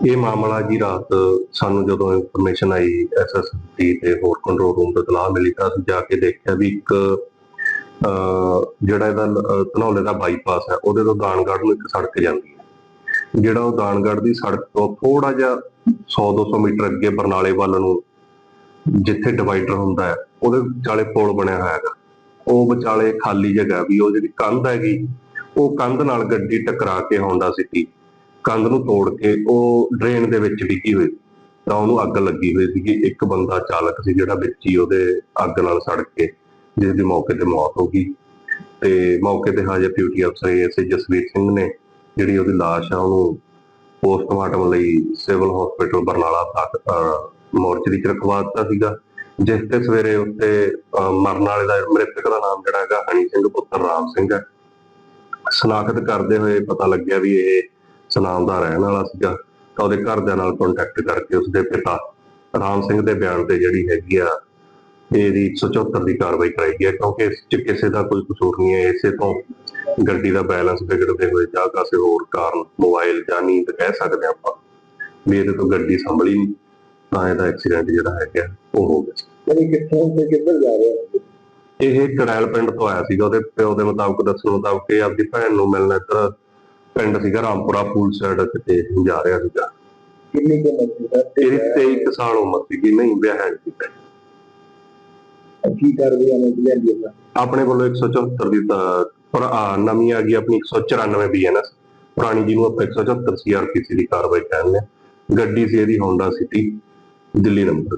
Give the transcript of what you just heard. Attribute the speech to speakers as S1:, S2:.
S1: ਇਹ ਮਾਮਲਾ ਜੀ ਰਾਤ ਸਾਨੂੰ ਜਦੋਂ ਇਨਫੋਰਮੇਸ਼ਨ ਆਈ ਐਸਐਸਪੀ ਤੇ ਹੋਰ ਕੰਟਰੋਲ ਰੂਮ ਤੋਂ ਤਲਾਹ ਮਿਲੀ ਤਾਂ ਅਸੀਂ ਜਾ ਕੇ ਦੇਖਿਆ ਵੀ ਇੱਕ ਅਹ, ਜਿਹੜਾ ਇਹਦਾ ਧਨੌਲੇ ਦਾ ਬਾਈਪਾਸ ਹੈ ਉਹਦੇ ਤੋਂ ਦਾਨਗੜ੍ਹ ਨੂੰ ਇੱਕ ਸੜਕ ਜਾਂਦੀ ਹੈ। ਜਿਹੜਾ ਉਹ ਦਾਨਗੜ੍ਹ ਦੀ ਸੜਕ ਤੋਂ ਥੋੜਾ ਜਿਹਾ 100-200 ਮੀਟਰ ਅੱਗੇ ਬਰਨਾਲੇ ਵੱਲ ਨੂੰ ਜਿੱਥੇ ਡਿਵਾਈਡਰ ਹੁੰਦਾ ਹੈ ਉਹਦੇ ਵਿਚਾਲੇ ਪੁਲ ਬਣਿਆ ਹੋਇਆ ਹੈਗਾ। ਉਹ ਵਿਚਾਲੇ ਖਾਲੀ ਜਗ੍ਹਾ ਵੀ ਉਹ ਜਿਹੜੀ ਕੰਧ ਹੈਗੀ ਉਹ ਕੰਧ ਨਾਲ ਗੱਡੀ ਟਕਰਾ ਕੇ ਹੋਂਡਾ ਸਿਟੀ ਕੰਧ ਨੂੰ ਤੋੜ ਕੇ ਉਹ ਡਰੇਨ ਦੇ ਵਿੱਚ ਡਿੱਗੀ ਹੋਈ। ਤਾਂ ਉਹਨੂੰ ਅੱਗ ਲੱਗੀ ਹੋਈ ਸੀਗੀ ਇੱਕ ਬੰਦਾ ਚਾਲਕ ਸੀ ਜਿਹੜਾ ਵਿੱਚ ਹੀ ਉਹਦੇ ਅੱਗ ਨਾਲ ਸੜ ਕੇ ਜਿਸ ਦੀ ਮੌਕੇ ਤੇ ਮੌਤ ਹੋ ਗਈ। ਤੇ ਮੌਕੇ ਤੇ ਹਾਜ਼ਰ ਡਿਊਟੀ ਅਫਸਰ ਐਸਏ ਜਸਵੀਰ ਸਿੰਘ ਨੇ ਜਿਹੜੀ ਉਹਦੀ ਲਾਸ਼ ਆ ਉਹਨੂੰ ਪੋਸਟਮਾਰਟਮ ਲਈ ਸਿਵਲ ਹਸਪੀਟਲ ਬਰਨਾਲਾ ਤੱਕ ਮੋਰਚਰੀ ਚ ਰਖਵਾ ਦਿੱਤਾ ਸੀਗਾ। ਜਿਸ ਤੇ ਸਵੇਰੇ ਉੱਤੇ ਅਹ, ਮਰਨ ਵਾਲੇ ਦਾ ਮ੍ਰਿਤਕ ਦਾ ਨਾਮ ਜਿਹੜਾ ਹੈਗਾ ਹਣੀ ਸਿੰਘ ਪੁੱਤਰ ਰਾਮ ਸਿੰਘ ਹੈ। ਸ਼ਨਾਖਤ ਕਰਦੇ ਹੋਏ ਪਤਾ ਲੱਗਿਆ ਵੀ ਇਹ ਸਨਾਮ ਦਾ ਰਹਿਣ ਵਾਲਾ ਸੀਗਾ ਤਾਂ ਉਹਦੇ ਘਰਦਿਆਂ ਨਾਲ ਕੰਟੈਕਟ ਕਰਕੇ ਉਸਦੇ ਪਿਤਾ ਰਾਮ ਸਿੰਘ ਦੇ ਬਿਆਨ ਤੇ ਜਿਹੜੀ ਹੈਗੀ ਆ ਇਹਦੀ 174 ਦੀ ਕਾਰਵਾਈ ਕਰਾਈ ਗਈ ਕਿਉਂਕਿ ਇਸ ਚ ਕਿਸੇ ਦਾ ਕੋਈ ਕਸੂਰ ਨਹੀਂ ਹੈ ਇਸੇ ਤੋਂ ਗੱਡੀ ਦਾ ਬੈਲੈਂਸ ਵਿਗੜਦੇ ਹੋਏ ਜਾਂ ਕਿਸੇ ਹੋਰ ਕਾਰਨ ਮੋਬਾਈਲ ਜਾਂ ਨੀਂਦ ਕਹਿ ਸਕਦੇ ਆਪਾਂ ਵੀ ਇਹਦੇ ਤੋਂ ਗੱਡੀ ਸੰਭਲੀ ਨਹੀਂ ਤਾਂ ਇਹਦਾ ਐਕਸੀਡੈਂਟ ਜਿਹੜਾ ਹੈਗਾ ਉਹ ਹੋ ਗਿਆ
S2: ਯਾਨੀ ਕਿੱਥੋਂ ਤੇ ਕਿੱਧਰ ਜਾ ਰਿਹਾ
S1: ਇਹ ਕਰੈਲ ਪਿੰਡ ਤੋਂ ਆਇਆ ਸੀਗਾ ਉਹਦੇ ਪਿਓ ਦੇ ਮੁਤਾਬਕ ਦੱਸਣ ਮੁਤਾਬਕ ਇਹ ਆਪਦੀ ਭੈਣ ਨੂੰ ਮਿਲਣ ਇੱਧਰ ਪਿੰਡ ਸੀਗਾ ਰਾਮਪੁਰਾ ਪੂਲ ਸਾਈਡ ਕਿਤੇ ਜਾ ਰਿਹਾ ਸੀਗਾ।
S2: ਕਿੰਨੀ ਕੁ ਉਮਰ ਸੀ ਸਰ?
S1: ਇਹਦੀ 23 ਕੁ ਸਾਲ ਉਮਰ ਸੀਗੀ ਨਹੀਂ ਵਿਆਹ ਹੈ ਸੀ
S2: ਕੀ ਕਰ ਰਹੀ ਹੈ? ਮੈਂ ਲੈਂਦੀ ਹੈ
S1: ਆਪਣੇ ਕੋਲੋਂ 174 ਦੀ ਪਰ ਨਵੀਂ ਆ ਗਈ ਆਪਣੀ 194 ਬੀਐਨਐਸ ਪੁਰਾਣੀ ਜਿਹਨੂੰ ਆਪਾਂ 174 ਸੀਆਰਪੀਸੀ ਦੀ ਕਾਰਵਾਈ ਕਹਿੰਦੇ ਗੱਡੀ ਸੀ ਇਹਦੀ ਹੋਂਡਾ ਸਿਟੀ ਦਿੱਲੀ ਨੰਬਰ